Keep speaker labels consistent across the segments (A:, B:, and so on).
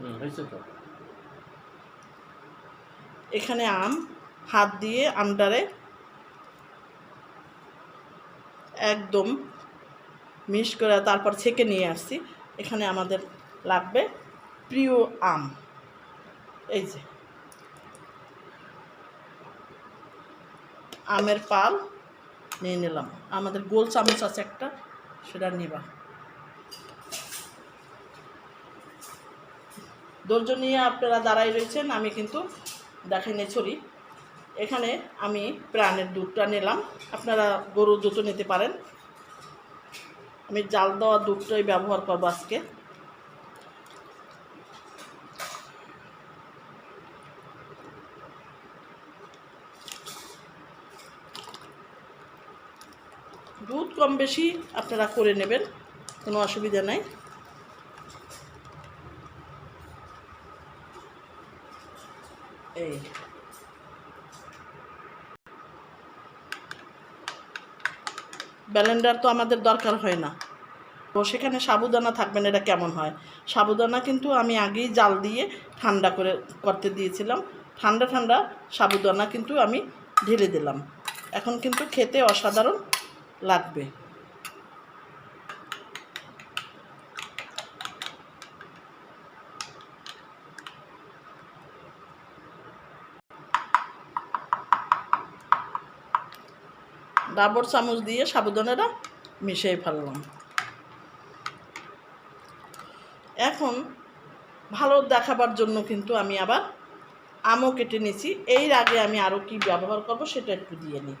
A: হুম। হয়েছে তো?
B: এখানে আম হাত দিয়ে আমটারে একদম মিশ করে তারপর ছেঁকে নিয়ে আসছি। এখানে আমাদের লাগবে প্রিয় আম। এই যে। আমের পাল নিয়ে নিলাম। আমাদের গোল চামচ আছে একটা সেটা নিবা। ধৈর্য নিয়ে আপনারা দাঁড়াই রয়েছেন, আমি কিন্তু দেখাই ছড়ি। এখানে আমি প্রাণের দুধটা নিলাম, আপনারা গরুর দুধও নিতে পারেন। আমি জাল দেওয়া দুধটাই ব্যবহার করব আজকে। দুধ কম বেশি আপনারা করে নেবেন, কোনো অসুবিধা নাই। এই ব্যালেন্ডার তো আমাদের দরকার হয় না। তো সেখানে সাবুদানা থাকবেন এটা কেমন হয়? সাবুদানা কিন্তু আমি আগেই জাল দিয়ে ঠান্ডা করে করতে দিয়েছিলাম। ঠান্ডা ঠান্ডা সাবুদানা কিন্তু আমি ঢেলে দিলাম। এখন কিন্তু খেতে অসাধারণ লাগবে। ডাবর চামচ দিয়ে সাবুদানাটা মিশিয়ে ফেললাম। এখন ভালো দেখাবার জন্য কিন্তু আমি আবার আমও কেটে নিয়েছি এর আগে আমি আরও কি ব্যবহার করব সেটা একটু দিয়ে নিই।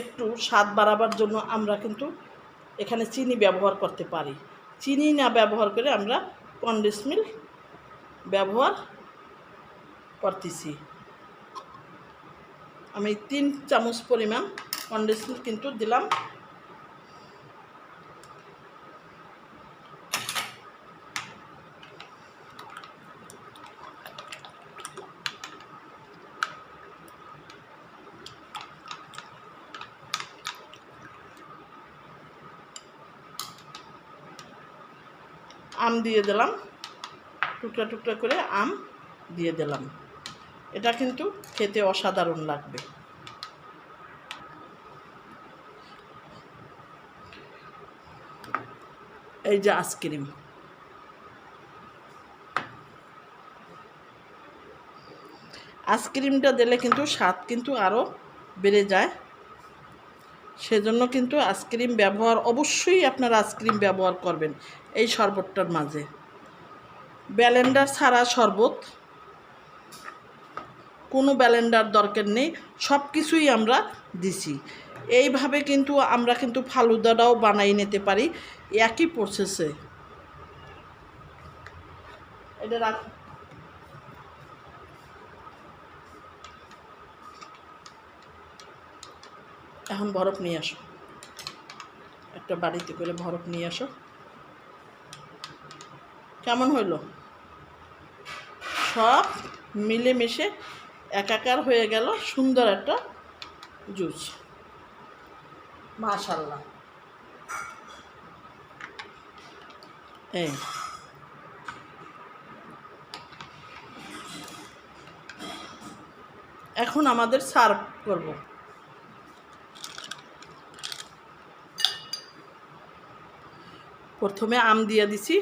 B: একটু স্বাদ বাড়াবার জন্য আমরা কিন্তু এখানে চিনি ব্যবহার করতে পারি। চিনি না ব্যবহার করে আমরা কন্ডেন্স মিল্ক ব্যবহার করতেছি। আমি তিন চামচ পরিমাণ কন্ডেন্স মিল্ক কিন্তু দিলাম। আম দিয়ে দিলাম। টুকরা টুকরা করে আম দিয়ে দিলাম। এটা কিন্তু খেতে অসাধারণ লাগবে। এই যে আইসক্রিম। আইসক্রিমটা দিলে কিন্তু স্বাদ কিন্তু আরও বেড়ে যায়। সেজন্য কিন্তু আইসক্রিম ব্যবহার, অবশ্যই আপনারা আইসক্রিম ব্যবহার করবেন এই শরবতটার মাঝে। ব্যালেন্ডার ছাড়া শরবত কোনো ব্যালেন্ডার দরকার নেই, সব কিছুই আমরা দিছি। এইভাবে কিন্তু আমরা কিন্তু ফালুদাটাও বানাই নিতে পারি, একই প্রসেসে এটা রাখ। এখন বরফ নিয়ে আসো। একটা বাড়িতে করে বরফ নিয়ে আসো। কেমন হইল? সব মিলেমিশে একাকার হয়ে গেল সুন্দর একটা জুস। মাশাল্লাহ এই। এখন আমাদের সার্ভ করব। প্রথমে আম দিয়ে দিছি।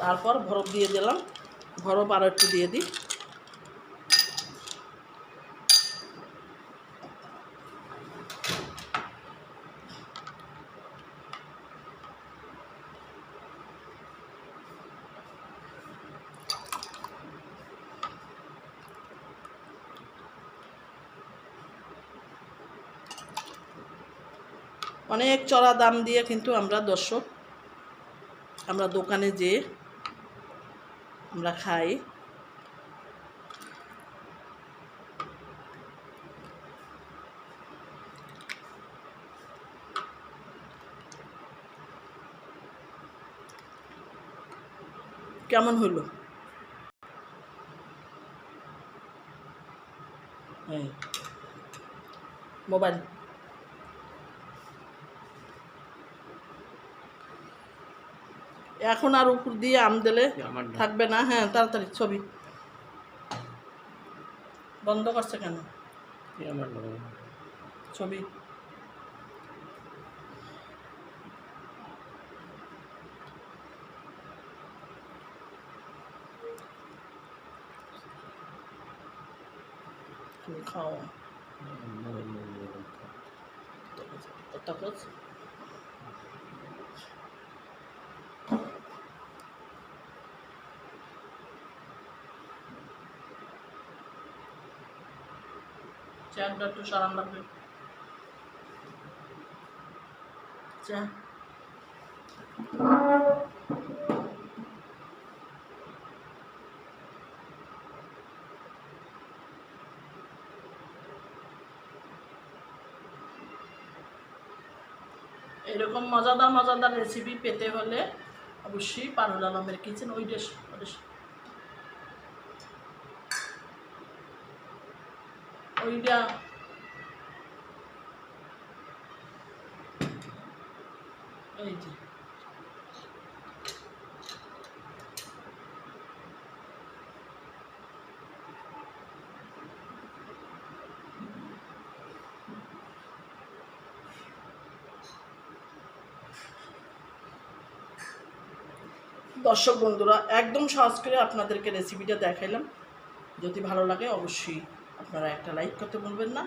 B: তারপর বরফ দিয়ে দিলাম। বরফ আরও একটু দিয়ে দিই। অনেক চড়া দাম দিয়ে কিন্তু আমরা দর্শক, আমরা দোকানে যেয়ে আমরা খাই। কেমন এই, মোবাইল। এখন আর উপর দিয়ে আম দিলে থাকবে না। হ্যাঁ তাড়াতাড়ি ছবি। বন্ধ করছে কেন। ছবি। তুমি চেয়ারটা একটু সারান লাগবে চা এরকম মজাদার মজাদার রেসিপি পেতে হলে অবশ্যই পারুল আলমের কিচেন ওই ডেস ওইটা দর্শক বন্ধুরা একদম সহজ করে আপনাদেরকে রেসিপিটা দেখাইলাম। যদি ভালো লাগে অবশ্যই আপনারা একটা লাইক করতে বলবেন না।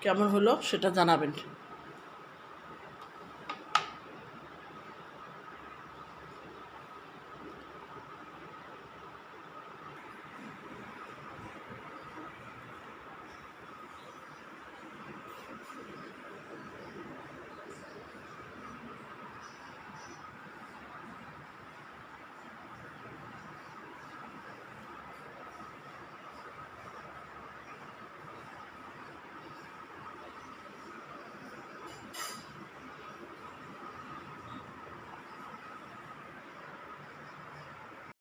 B: কেমন হলো সেটা জানাবেন।